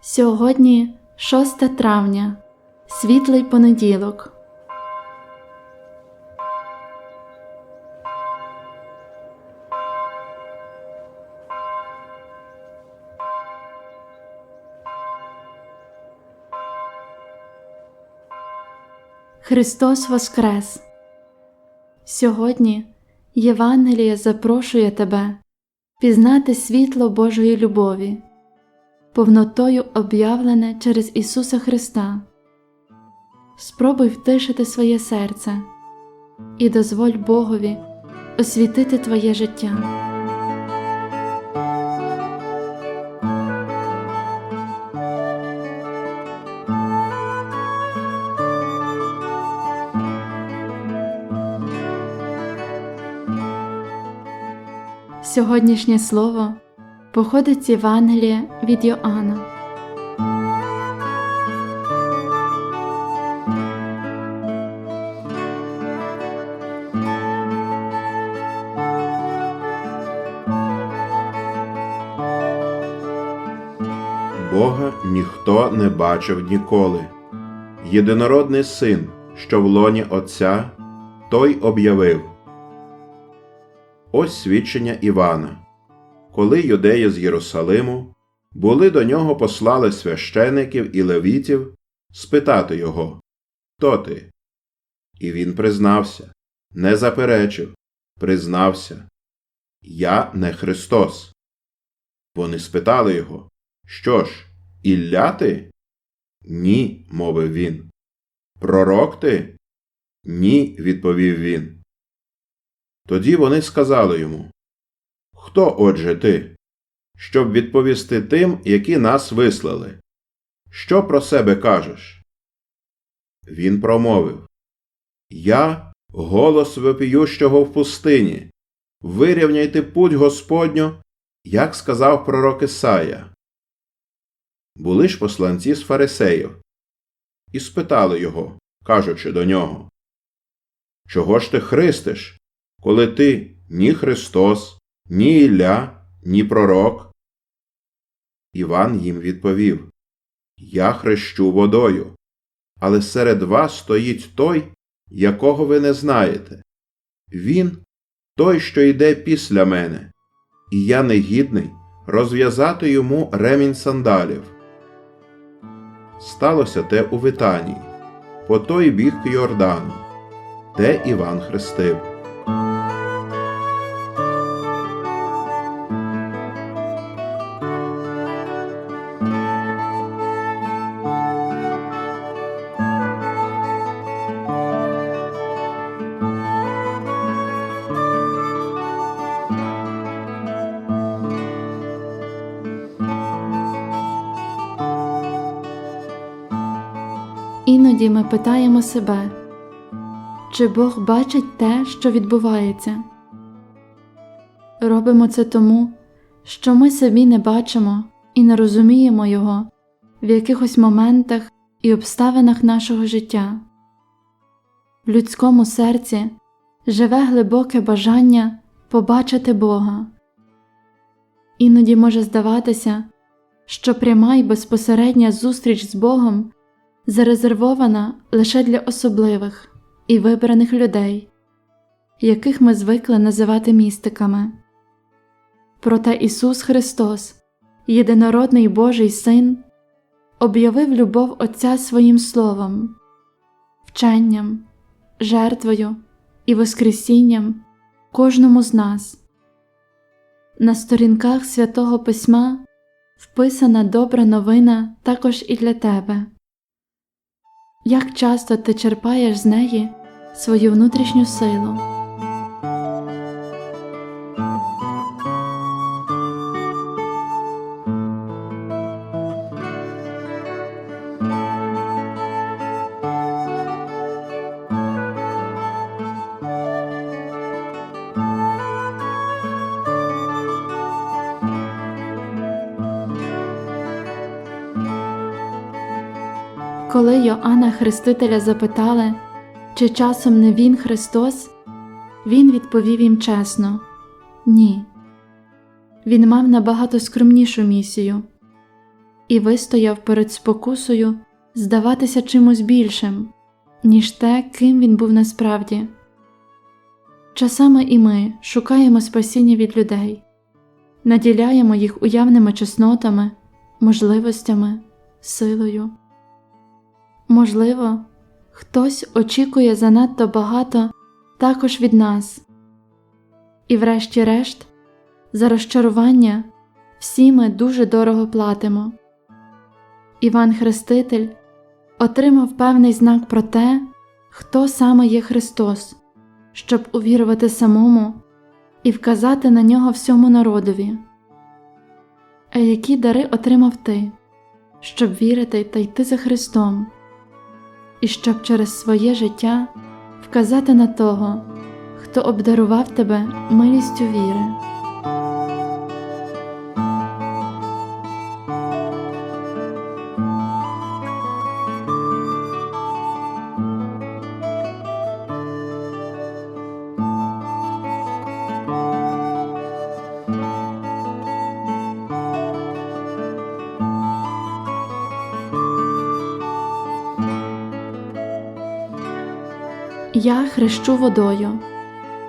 Сьогодні 6 травня, світлий понеділок. Христос Воскрес! Сьогодні Євангеліє запрошує тебе пізнати світло Божої любові, повнотою об'явлене через Ісуса Христа. Спробуй втишити своє серце і дозволь Богові освітити твоє життя. Сьогоднішнє слово походить з Євангелія від Йоанна. Бога ніхто не бачив ніколи. Єдинородний син, що в лоні Отця, той об'явив. Ось свідчення Івана. Коли юдеї з Єрусалиму були до нього послали священиків і левітів спитати його Хто ти? І він признався, не заперечив, признався Я не Христос. Вони спитали його Що ж, Ілля ти? Ні, мовив він. Пророк ти? Ні, відповів він. Тоді вони сказали йому Хто отже ти? Щоб відповісти тим, які нас вислали. Що про себе кажеш? Він промовив Я голос вопіющого в пустині. Вирівняйте путь Господню, як сказав пророк Ісая. Були ж посланці з фарисеїв і спитали його, кажучи до нього Чого ж ти христиш, коли ти ні Христос, ні Ілля, ні пророк? Іван їм відповів Я хрещу водою, але серед вас стоїть той, якого ви не знаєте. Він той, що йде після мене, і я негідний розв'язати йому ремінь сандалів. Сталося те у Витанії, по той бік Йордану, де Іван хрестив. Іноді ми питаємо себе, чи Бог бачить те, що відбувається. Робимо це тому, що ми самі не бачимо і не розуміємо Його в якихось моментах і обставинах нашого життя. В людському серці живе глибоке бажання побачити Бога. Іноді може здаватися, що пряма й безпосередня зустріч з Богом зарезервована лише для особливих і вибраних людей, яких ми звикли називати містиками. Проте Ісус Христос, єдинородний Божий Син, об'явив любов Отця своїм Словом, вченням, жертвою і Воскресінням кожному з нас. На сторінках святого Письма вписана добра новина також і для тебе. Як часто ти черпаєш з неї свою внутрішню силу? Коли Йоанна Хрестителя запитали, чи часом не він Христос, він відповів їм чесно Ні. Він мав набагато скромнішу місію і вистояв перед спокусою здаватися чимось більшим, ніж те, ким він був насправді. Часами і ми шукаємо спасіння від людей, наділяємо їх уявними чеснотами, можливостями, силою. Можливо, хтось очікує занадто багато також від нас. І, врешті-решт, за розчарування всі ми дуже дорого платимо. Іван Хреститель отримав певний знак про те, хто саме є Христос, щоб увірувати самому і вказати на нього всьому народові. А які дари отримав ти, щоб вірити та йти за Христом, і щоб через своє життя вказати на того, хто обдарував тебе милістю віри. Я хрещу водою,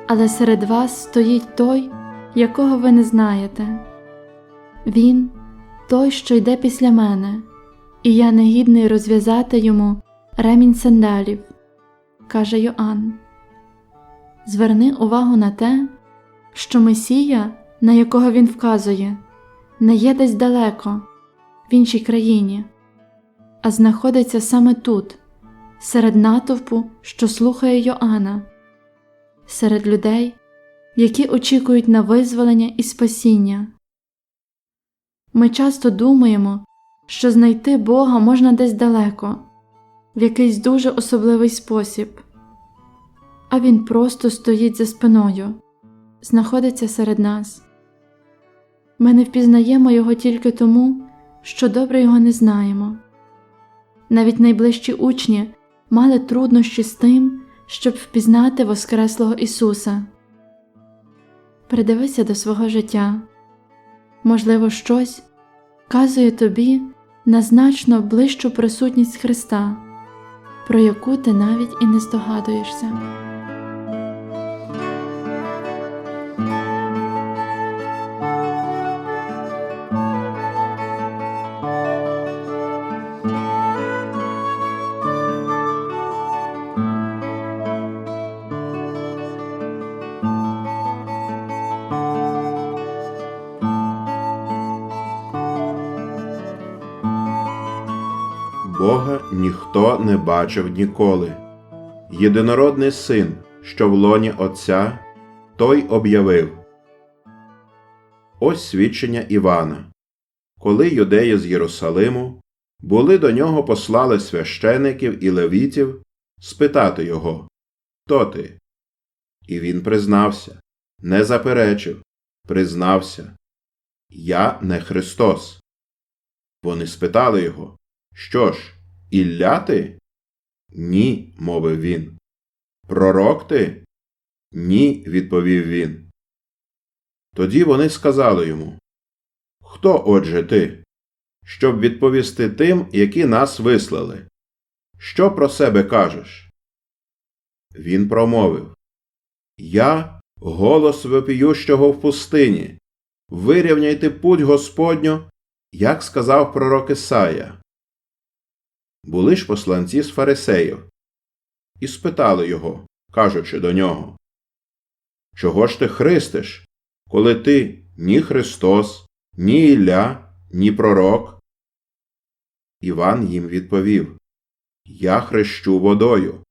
але серед вас стоїть той, якого ви не знаєте. Він той, що йде після мене, і я не гідний розв'язати йому ремінь сандалів, каже Йоанн. Зверни увагу на те, що Месія, на якого він вказує, не є десь далеко, в іншій країні, а знаходиться саме тут серед натовпу, що слухає Йоанна, серед людей, які очікують на визволення і спасіння. Ми часто думаємо, що знайти Бога можна десь далеко, в якийсь дуже особливий спосіб, а Він просто стоїть за спиною, знаходиться серед нас. Ми не впізнаємо Його тільки тому, що добре його не знаємо. Навіть найближчі учні мали труднощі з тим, щоб впізнати Воскреслого Ісуса. Придивися до свого життя. Можливо, щось вказує тобі на значно ближчу присутність Христа, про яку ти навіть і не здогадуєшся. Бога ніхто не бачив ніколи. Єдинородний син, що в лоні Отця, той об'явив. Ось свідчення Івана. Коли юдеї з Єрусалиму були до нього послали священиків і левітів спитати його Хто ти? І він признався, не заперечив, признався Я не Христос. Вони спитали його що ж, Ілля ти? Ні, мовив він. Пророк ти? Ні, відповів він. Тоді вони сказали йому Хто отже ти? Щоб відповісти тим, які нас вислали. Що про себе кажеш? Він промовив Я голос вопіющого в пустині. Вирівняйте путь Господню, як сказав пророк Ісая. Були ж посланці з фарисеїв і спитали його, кажучи до нього Чого ж ти христиш, коли ти ні Христос, ні Ілля, ні пророк? Іван їм відповів Я хрещу водою,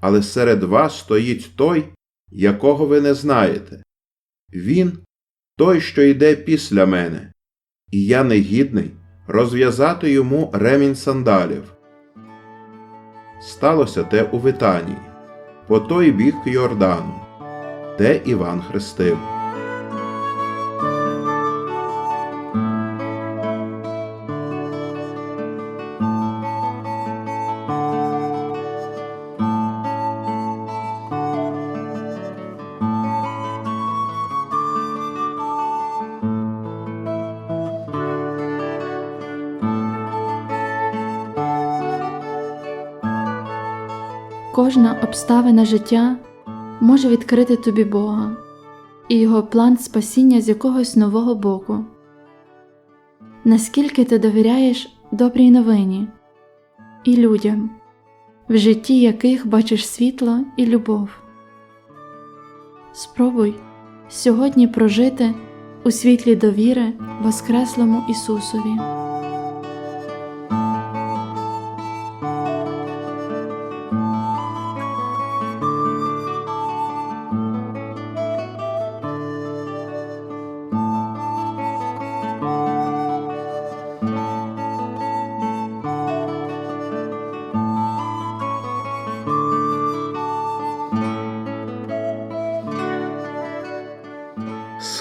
але серед вас стоїть той, якого ви не знаєте. Він той, що йде після мене, і я негідний розв'язати йому ремінь сандалів. Сталося те у Витанії, по той бік Йордану, де Іван хрестив. Кожна обставина життя може відкрити тобі Бога і Його план спасіння з якогось нового боку. Наскільки ти довіряєш добрій новині і людям, в житті яких бачиш світло і любов. Спробуй сьогодні прожити у світлі довіри Воскреслому Ісусові.